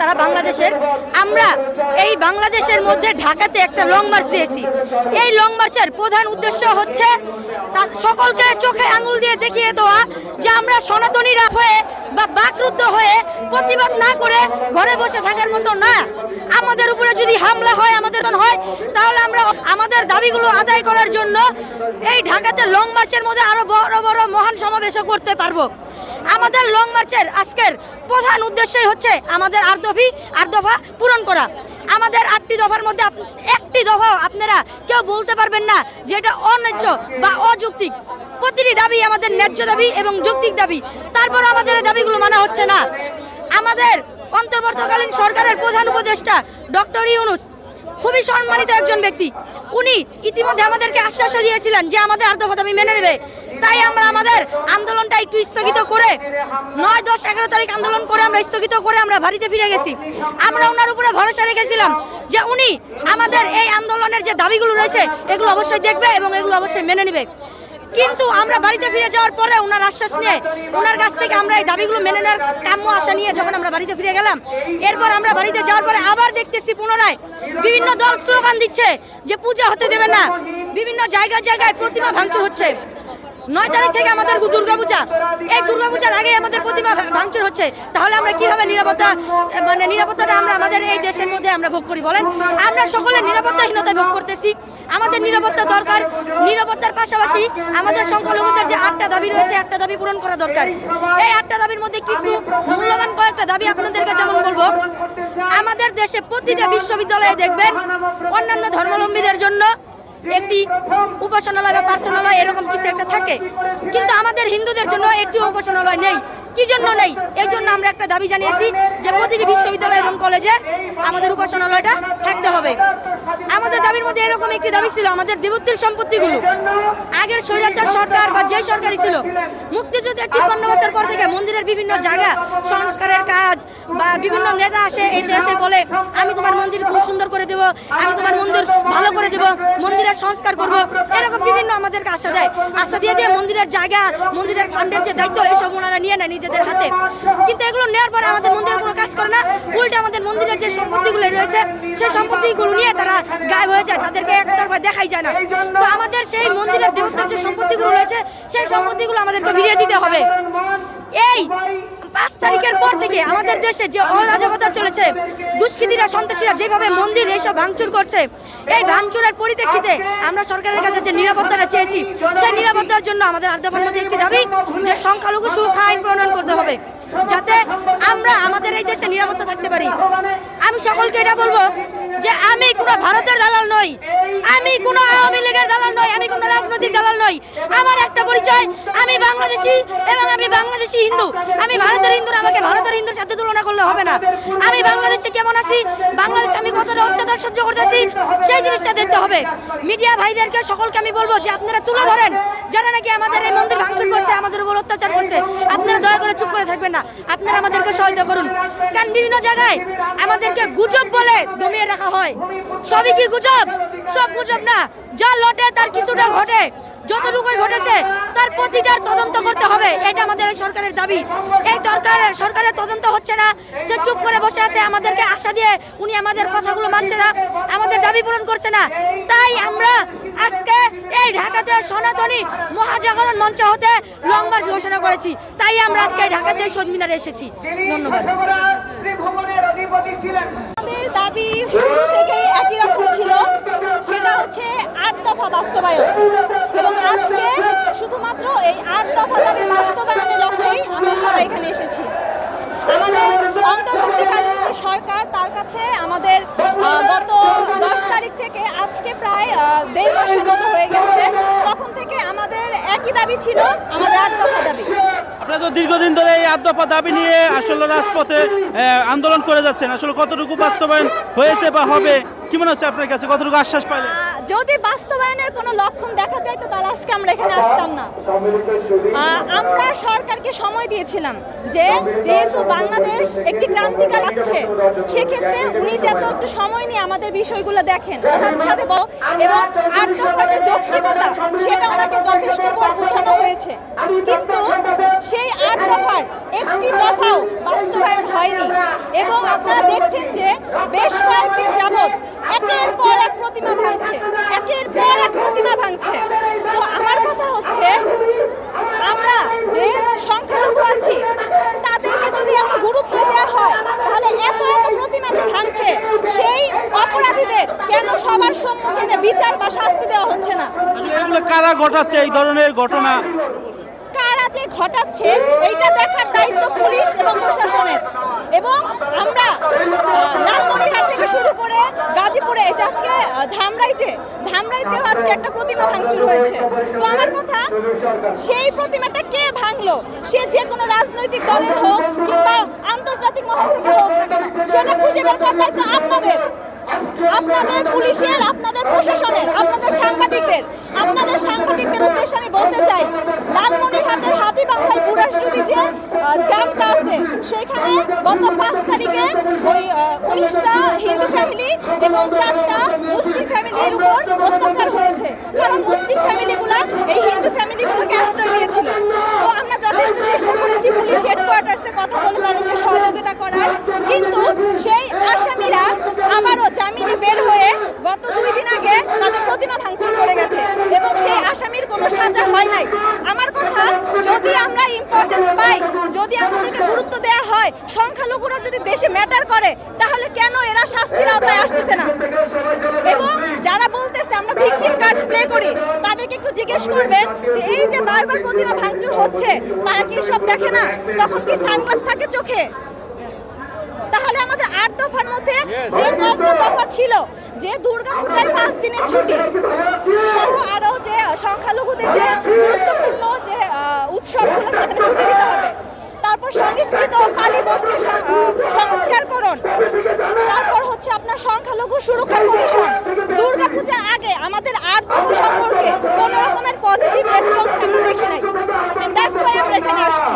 তারা বাংলাদেশের। আমরা এই বাংলাদেশের মধ্যে ঢাকাতে একটা লং মার্চ দিয়েছি। এই লং মার্চের প্রধান উদ্দেশ্য হচ্ছে সকলকে চোখে আঙুল দিয়ে দেখিয়ে দেওয়া যে আমরা সনাতনীরা হয়ে বা বাকরুদ্ধ হয়ে প্রতিবাদ না করে ঘরে বসে থাকার মতো না। আমাদের উপরে যদি হামলা হয়, আমাদের হয়, তাহলে আমরা আমাদের দাবিগুলো আদায় করার জন্য এই ঢাকাতে লং মার্চের মধ্যে আরও বড় বড় মহান সমাবেশও করতে পারব। আমাদের লং মার্চের আজকের প্রধান উদ্দেশ্যই হচ্ছে আমাদের আট দফি আট দফা পূরণ করা। আমাদের আটটি দফার মধ্যে একটি দফাও আপনারা কেউ বলতে পারবেন না যে এটা অন্যায্য বা অযৌক্তিক। প্রতিটি দাবি আমাদের ন্যায্য দাবি এবং যৌক্তিক দাবি। তারপর আমাদের এই দাবিগুলো মানা হচ্ছে না। আমাদের অন্তর্বর্তকালীন সরকারের প্রধান উপদেষ্টা ডক্টর ইউনুস খুবই সম্মানিত একজন ব্যক্তি। উনি ইতিমধ্যে আমাদেরকে আশ্বাসও দিয়েছিলেন যে আমাদের আর্ধপথ দাবি মেনে নেবে। তাই আমরা আমাদের আন্দোলনটা একটু স্থগিত করে নয় দশ এগারো তারিখ আন্দোলন করে আমরা স্থগিত করে আমরা বাড়িতে ফিরে গেছি। আমরা ওনার উপরে ভরসা রেখেছিলাম যে উনি আমাদের এই আন্দোলনের যে দাবিগুলো রয়েছে, এগুলো অবশ্যই দেখবে এবং এগুলো অবশ্যই মেনে নেবে। কিন্তু আমরা বাড়িতে ফিরে যাওয়ার পরে ওনার আশ্বাস নিয়ে ওনার কাছ থেকে আমরা এই দাবিগুলো মেনে নেওয়ার কাম্য আশা নিয়ে যখন আমরা বাড়িতে ফিরে গেলাম, এরপর আমরা বাড়িতে যাওয়ার পরে আবার দেখতেছি পুনরায় বিভিন্ন দল স্লোগান দিচ্ছে যে পূজা হতে দেবে না। বিভিন্ন জায়গায় জায়গায় প্রতিমা ভাঙচুর হচ্ছে। নয় তারিখ থেকে আমাদের দুর্গাপূজা। এই দুর্গাপূজার আগে আমাদের প্রতিমা ভাঙচুর হচ্ছে। তাহলে আমরা কীভাবে নিরাপত্তা মানে নিরাপত্তাটা আমরা আমাদের এই দেশের মধ্যে আমরা ভোগ করি বলেন? আমরা সকলে নিরাপত্তাহীনতা ভোগ করতেছি। আমাদের নিরাপত্তা দরকার। নিরাপত্তার পাশাপাশি আমাদের সংখ্যালঘুদের যে আটটা দাবি রয়েছে, একটা দাবি পূরণ করা দরকার। এই আটটা দাবির মধ্যে কিছু মূল্যবান কয়েকটা দাবি আপনাদেরকে যেমন বলব। আমাদের দেশে প্রতিটা বিশ্ববিদ্যালয়ে দেখবেন অন্যান্য ধর্মাবলম্বীদের জন্য একটি উপাসনালয় বা প্রার্থনালয় এরকম কিছু একটা থাকে। কিন্তু আমাদের হিন্দুদের জন্য একটি উপাসনালয় নেই। কি জন্য নেই? এই জন্য আমরা একটা দাবি জানিয়েছি যে প্রতিটি বিশ্ববিদ্যালয় এবং কলেজে আমাদের উপাসনালয়টা থাকতে হবে। আমাদের দাবির মধ্যে এরকম একটি দাবি ছিল, আমাদের দেবত্বের সম্পত্তিগুলো। আগের স্বৈরাচার সরকার বা যে সরকারই ছিল, মুক্তিযুদ্ধের তিপ্পান্ন বছর পর থেকে মন্দিরের বিভিন্ন জায়গা, সংস্কারের কাজ বা বিভিন্ন নেতা আসে, এসে এসে বলে, আমি তোমার মন্দির খুব সুন্দর করে দেব, আমি তোমার মন্দির দেব, মন্দিরের সংস্কার করব। এরকম বিভিন্ন আমাদেরকে আশা দেয়। আশা দিয়ে দিয়ে মন্দিরের জায়গা, মন্দিরের ফান্ডের যে দায়িত্ব, এসব ওনারা নিয়ে নেয় নিজেদের হাতে। কিন্তু এগুলো নেওয়ার পরে আমাদের মন্দিরের কোনো কাজ করে না। উল্টে আমাদের মন্দিরের যে সম্পত্তিগুলো রয়েছে, সেই সম্পত্তিগুলো নিয়ে তারা গায়েব হয়ে যায়। তাদেরকে একতরফা দেখাই যায় না। তো আমাদের সেই মন্দিরের দেবতার যে সম্পত্তিগুলো রয়েছে, সেই সম্পত্তিগুলো আমাদেরকে ফিরিয়ে দিতে হবে। এই পাঁচ তারিখের পর থেকে আমাদের দেশে যে অরাজকতা চলেছে, দুষ্কৃতীরা, সন্ত্রাসীরা যেভাবে মন্দির এইসব ভাঙচুর করছে, এই ভাঙচুরের পরিপ্রেক্ষিতে আমরা সরকারের কাছে যে নিরাপত্তাটা চেয়েছি, সেই নিরাপত্তার জন্য আমাদের আদ্যাপার মধ্যে একটি দাবি, যে সংখ্যালঘু সুরক্ষা আইন প্রণয়ন করতে হবে, যাতে আমরা আমাদের এই দেশে নিরাপত্তা থাকতে পারি। আমি সকলকে এটা বলব যে আমি কোনো ভারতের দালাল নই আমি কোনো আওয়ামী লীগের দালাল নই আমি কোনো রাজনৈতিক দালাল নই আমার একটা পরিচয়, আমি বাংলাদেশি এবং আমি বাংলাদেশি হিন্দু। আমি ভারতের হিন্দু আমাকে ভারতের হিন্দুর সাথে তুলনা করলে হবে না। আমি বাংলাদেশে কেমন আছি? বাংলাদেশে আমি কতটা অত্যাচার সহ্য করতেছি? সেই জিনিসটা দেখতে হবে। মিডিয়া ভাইদেরকে, সকলকে আমি বলব যে আপনারা তুলে ধরেন। যারা নাকি আমাদের এই মন্দির ভাঙচুর করছে, আমাদের উপর অত্যাচার করছে, আপনারা দয়া করে চুপ করে থাকবেন না। আপনারা আমাদেরকে সহায়তা করুন। কারণ বিভিন্ন জায়গায় আমাদেরকে গুজব বলে দমিয়ে রাখা হয়। সবই কি গুজব? সব গুজব না। যা লটে, তার কিছুটা ঘটে। যতটুকুই ঘটেছে তার প্রতিটার তদন্ত করতে হবে, এটা আমাদের এই সরকারের দাবি। এই দরকারের সরকারের তদন্ত হচ্ছে না, সে চুপ করে বসে আছে, আমাদেরকে আশা দিয়ে উনি আমাদের কথাগুলো মানছে না, আমাদের দাবি পূরণ করছে না। তাই আমরা আজকে এই ঢাকাতে সনাতনী মহাজাগরণ মঞ্চ হতে লং মার্চ ঘোষণা করেছি। তাই আমরা আজকে ঢাকাতে শহীদ এসেছি। ধন্যবাদ। ছিলেন। দাবি শুরু থেকেই একই রকম ছিল। সেটা হচ্ছে আট দফা বাস্তবায়ন। এবং আজকে শুধুমাত্র এই আট দফা দাবি বাস্তবায়নের লক্ষ্যেই আমরা সবাই এখানে এসেছি। আমাদের অন্তর্বর্তীকালীন যে সরকার, তার কাছে আমাদের গত দশ তারিখ থেকে আজকে প্রায় দেড় মাসের মতো হয়ে গেছে। তখন থেকে আমাদের একই দাবি ছিল, আমাদের আট দফা দাবি। আপনারা তো দীর্ঘদিন ধরে এই দফা দাবি নিয়ে আসলে রাজপথে আন্দোলন করে যাচ্ছেন। আসলে কতটুকু বাস্তবায়ন হয়েছে বা হবে, কি মনে হচ্ছে আপনার কাছে? কতটুকু আশ্বাস পাইলেন? যদি বাস্তবায়নের কোনো লক্ষণ দেখা যায়, তো তাহলে আজকে আমরা এখানে আসতাম না। আমরা সরকারকে সময় দিয়েছিলাম যে যেহেতু বাংলাদেশ একটি ক্রান্তিকাল আছে, সেক্ষেত্রে উনি যাতে একটু সময় নিয়ে আমাদের বিষয়গুলো দেখেন। ওনার সাথে এবং আট যৌক্তিকতা, সেটা ওনাকে যথেষ্ট পর বোঝানো হয়েছে। কিন্তু সেই দফার একটি দফাও বাস্তবায়ন হয়নি এবং আপনারা দেখছেন যে বেশ কয়েকদিন যাবৎ একের পর এক প্রতিমা ভাঙছে একের পর এক প্রতিমা ভাঙছে তো আমার কথা হচ্ছে আমরা যে সংখ্যালঘু আছি তাদেরকে যদি এত গুরুত্ব দেওয়া হয় তাহলে এত এত প্রতিমা যে ভাঙছে সেই অপরাধীদের কেন সবার সম্মুখে এনে বিচার বা শাস্তি দেওয়া হচ্ছে না আসলে এগুলো কারা ঘটাচ্ছে এই ধরনের ঘটনা? কারা যে ঘটাচ্ছে, এইটা দেখার দায়িত্ব পুলিশ এবং প্রশাসনের। এবং আমরা লালমনিরহাট থেকে শুরু করে গাজীপুরে আজকে ধামরাইতে ধামরাইতেও আজকে একটা প্রতিমা ভাঙচুর হয়েছে। তো আমার কথা, সেই প্রতিমাটা কে ভাঙলো? সে যে কোনো রাজনৈতিক দলের হোক কিংবা আন্তর্জাতিক মহল থেকে হোক না কেন, সেটা খুঁজে বের করার দায়িত্ব আপনাদের। আপনাদের পুলিশের, আপনাদের প্রশাসনের, আপনাদের সাংবাদিকদের আপনাদের সাংবাদিকদের উদ্দেশ্যে আমি বলতে চাই, লালমনিরহাটের হাতিবান্ধায় বুড়াশডুবি যে গ্রামটা আছে, সেখানে গত পাঁচ তারিখে ওই উনিশটা হিন্দু ফ্যামিলি এবং চারটা মুসলিম ফ্যামিলির উপর অত্যাচার হয়েছে। কারণ মুসলিম ফ্যামিলিগুলা এই হিন্দু ফ্যামিলিগুলোকে আশ্রয় দিয়েছিল তো আমরা যথেষ্ট চেষ্টা করেছি পুলিশ হেডকোয়ার্টার্সে কথা বলে তাদেরকে সহযোগিতা করার কিন্তু সেই আসামিরা আবারও জামিনে বের হয়ে গত দুই দিন আগে তাদের প্রতিমা ভাঙচুর করে গেছে এবং সেই আসামির কোনো সাজা হয় নাই আমার কথা যদি আমরা ইম্পর্টেন্স পাই যদি আমাদেরকে গুরুত্ব দেওয়া হয় সংখ্যালঘুরা যদি দেশে ম্যাটার করে তাহলে কেন এরা শাস্তির আওতায় আসতেছে না? এবং যারা বলতেছে আমরা ভিকটিম কার্ড প্লে করি তাদেরকে একটু জিজ্ঞেস করবেন যে এই যে বারবার প্রতিমা ভাঙচুর হচ্ছে তারা কি সব দেখে না? তখন কি সানগ্লাস থাকে চোখে? তাহলে আমাদের আট দফার মধ্যে যে কয়েকটা দফা ছিল যে দুর্গা পূজায় পাঁচ দিনের ছুটি সহ আরও যে সংখ্যালঘুদের যে গুরুত্বপূর্ণ যে উৎসবগুলো সেখানে ছুটি দিতে হবে তারপর সংস্কৃত পালি বোর্ডকে সং- আহ, সংস্কারকরণ। তারপর হচ্ছে আপনার সংখ্যালঘু সুরক্ষা কমিশন। দুর্গা পূজার আগে আমাদের দফা সম্পর্কে কোনো রকমের পজিটিভ রেসপন্স আমরা দেখি নাই। আমরা এখানে আসছি।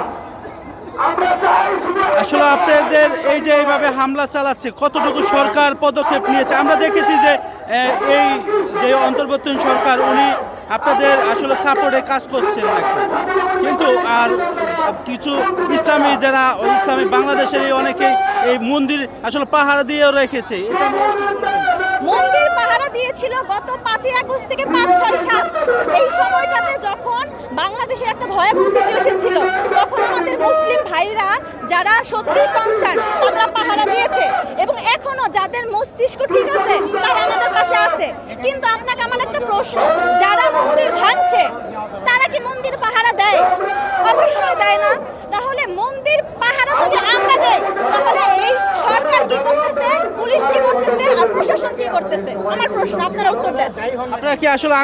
আসলে আপনাদের এই যে এইভাবে হামলা চালাচ্ছে কতটুকু সরকার পদক্ষেপ নিয়েছে? আমরা দেখেছি যে এই যে অন্তর্বর্তীন সরকার উনি আপনাদের আসলে সাপোর্টে কাজ করছেন কিন্তু আর কিছু ইসলামী যারা ইসলামী বাংলাদেশের এই অনেকেই এই মন্দির আসলে পাহারা দিয়েও রেখেছে। এটা? মন্দির পাহারা দিয়েছিল গত পাঁচই আগস্ট থেকে পাঁচ ছয় সাত। এই সময়টাতে যখন বাংলাদেশের একটা ভয়াবহ সিচুয়েশন ছিল। তখন আমাদের মুসলিম ভাইরা যারা সত্যি কনসার্ন তারা পাহারা দিয়েছে এবং এখনও যাদের মস্তিষ্ক ঠিক আছে, তারা আমাদের পাশে আছে। কিন্তু আপনাকে আমার একটা প্রশ্ন, যারা মন্দির ভাঙছে, তারা কি মন্দির পাহারা দেয়? অবশ্যই দেয় না। তাহলে মন্দির পাহারা যদি আমরা দেই, তাহলে এই সরকার কি করতেছে? পুলিশ কি করতেছে আর প্রশাসন কি করতেছে? আমার প্রশ্ন আপনারা উত্তর দেন। আপনারা কি আসলে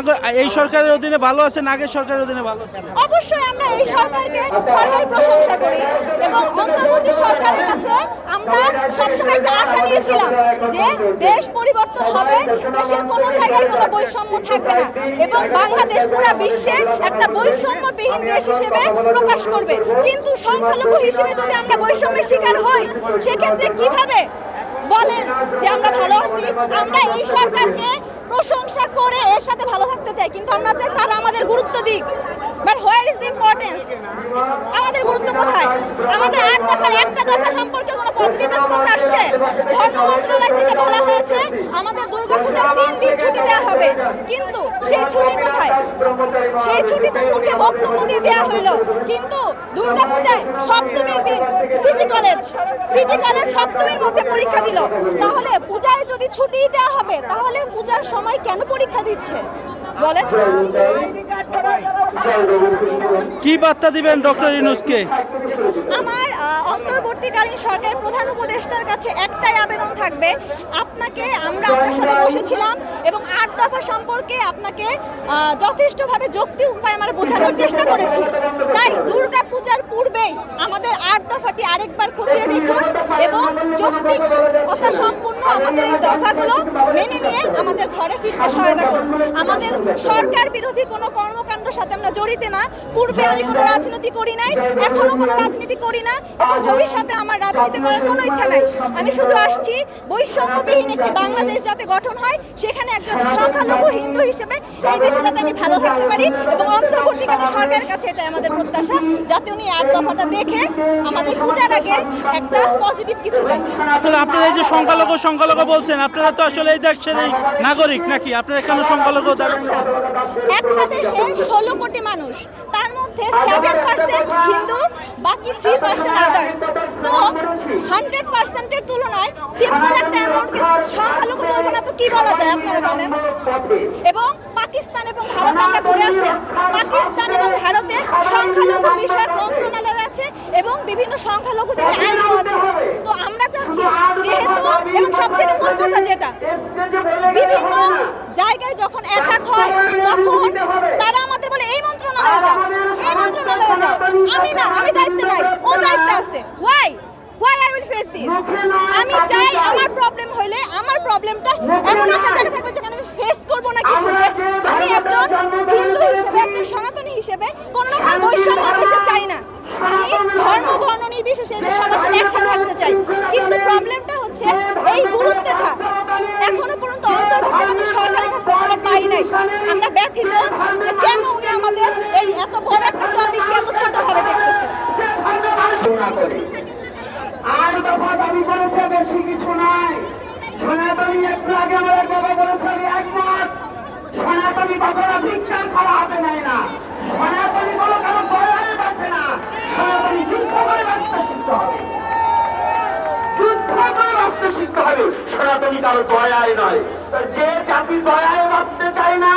এই সরকারের অধীনে ভালো আছেন আগের সরকারের অধীনে ভালো আছেন? অবশ্যই আমরা এই সরকারকে সরকারি প্রশংসা করি এবং অন্তর্বর্তী সরকারের কাছে আমরা সবসময় একটা আশা নিয়েছিলাম যে দেশ পরিবর্তন হবে দেশের কোনো জায়গায় কোনো বৈষম্য থাকবে না এবং বাংলাদেশ পুরো বিশ্বে একটা বৈষম্যবিহীন দেশ হিসেবে প্রকাশ করবে। কিন্তু সংখ্যালঘু হিসেবে যদি আমরা বৈষম্যের শিকার হই সেক্ষেত্রে কীভাবে বলেন যে আমরা ভালো আছি। আমরা এই সরকারকে প্রশংসা করে এর সাথে ভালো থাকতে চাই, কিন্তু আমরা চাই তারা আমাদের গুরুত্ব দিক। But where is the importance আমাদের গুরুত্ব কোথায়? আমাদের আট দফার, একটা দফা সম্পর্কে কোনো পজিটিভ রেসপন্স আসছে? ধর্ম মন্ত্রণালয় থেকে বলা হয়েছে, আমাদের দুর্গাপূজার তিন দিন ছুটি দেওয়া হবে। কিন্তু সেই ছুটি কোথায়? সেই ছুটি তো মুখে বক্তব্য দিয়ে দেওয়া হইল। কিন্তু দুর্গাপূজায় সপ্তমীর দিন সিটি কলেজ সিটি কলেজ সপ্তমীর মধ্যে পরীক্ষা দিল। তাহলে পূজায় যদি ছুটি দেওয়া হবে, তাহলে পূজার সময় কেন পরীক্ষা দিচ্ছে? বলেন। কি বার্তা দিবেন ডক্টর ইনুসকে আমার অন্তর্বর্তীকালীন সরকার প্রধান উপদেষ্টার কাছে একটাই আবেদন থাকবে। আপনাকে আমরা আপনার সাথে বসেছিলাম এবং আট দফা সম্পর্কে আপনাকে যথেষ্টভাবে যৌক্তিক উপায় আমরা বোঝানোর চেষ্টা করেছি। তাই দুর্গা পূজার পূর্বেই আমাদের আট দফাটি আরেকবার খতিয়ে দেখুন এবং যৌক্তিকতা সম্পূর্ণ আমাদের এই দফাগুলো মেনে নিয়ে আমাদের ঘরে ফিরতে সহায়তা করুন। আমাদের সরকার বিরোধী কোনো কর্মকাণ্ড কর্মকাণ্ডের সাথে আমরা জড়িত না। পূর্বে আমি কোনো রাজনীতি করি নাই, এখনও কোনো রাজনীতি করি না। এবং ভবিষ্যতে আমার রাজনীতি করার কোনো ইচ্ছা নাই। আমি শুধু আসছি, বৈষম্যবিহীন একটি বাংলাদেশ যাতে গঠন হয়, সেখানে একজন সংখ্যালঘু হিন্দু হিসেবে এই দেশে যাতে আমি ভালো থাকতে পারি এবং অন্তর্বর্তীকালীন সরকারের কাছে এটা আমাদের প্রত্যাশা, যাতে উনি আট দফাটা দেখে আমাদের পূজার আগে একটা পজিটিভ কিছু দেয় আসলে আপনারা এই যে সংখ্যালঘু সংখ্যালঘু বলছেন, আপনারা তো আসলে এই দেশের এই নাগরিক। নাকি? আপনারা কেন সংখ্যালঘু আচ্ছা একটা দেশে ষোলো কোটি মানুষ, তার মধ্যে সেভেন পার্সেন্ট হিন্দু, বাকি থ্রি পার্সেন্ট আদার্স তো হান্ড্রেড পার্সেন্টের তুলনায় সিম্পল একটা অ্যামাউন্টকে সংখ্যালঘু বলব তো কি বলা যায় আপনারা বলেন? এবং পাকিস্তান এবং ভারত, আমরা ঘুরে আসেন পাকিস্তান এবং ভারতে সংখ্যালঘু বিষয়ক মন্ত্রণালয় আছে এবং বিভিন্ন সংখ্যালঘুদের আইনও আছে তো আমরা চাচ্ছি, যেহেতু এবং সব থেকে মূল কথা যেটা, বিভিন্ন জায়গায় যখন অ্যাটাক হয়, তখন তারা আমাদের বলে, এই মন্ত্রণালয়ে যাও, এই মন্ত্রণালয়ে যাও। আমি না, আমি দায়িত্বে নাই, ও দায়িত্বে আছে। Why why I will face this আমি চাই আমার প্রবলেম হইলে আমার প্রবলেমটা এমন একটা জায়গা থাকবে যেখানে আমি ফেস করব না কিছু আমি একজন হিন্দু হিসেবে একজন সনাতনী হিসেবে কোনো রকম বৈষম্য দেশে চাই না। আমি ধর্ম বর্ণ নির্বিশেষে এদের সবার সাথে একসাথে থাকতে চাই। কিন্তু প্রবলেমটা হচ্ছে এই গুরুত্বটা এখনও পর্যন্ত অন্তর্বর্তীকালীন সরকারের কাছ থেকে আমরা পাই নাই। আমরা ব্যথিত যে কেন উনি আমাদের এই এত বড় একটা টপিককে এত ছোট ভাবে দেখতেছে আর দফা দাবি করেছে বেশি কিছু নয়। সনাতনী একটু আগে আমার কথা বলেছে আমি একমত। সনাতনী কখনো ভিক্ষার খাওয়া হাতে নেয় না। সনাতনী কোনো কারও দয়ায় বাঁচে না। সনাতনী যুদ্ধ করে বাঁচতে শিখতে হবে। যুদ্ধ করে বাঁচতে শিখতে হবে। সনাতনী কারও দয়ায় নয়। যে জাতি দয়ায় বাঁচতে চায় না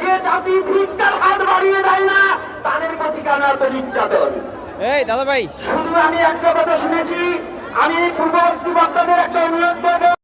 যে জাতি ভিক্ষার হাত বাড়িয়ে দেয় না তাদের প্রতি কেন এত নির্যাতন? এই দাদা ভাই শুধু আমি একটা কথা শুনেছি আমি পূর্ববর্তী বক্তাদের একটা অনুরোধ করব।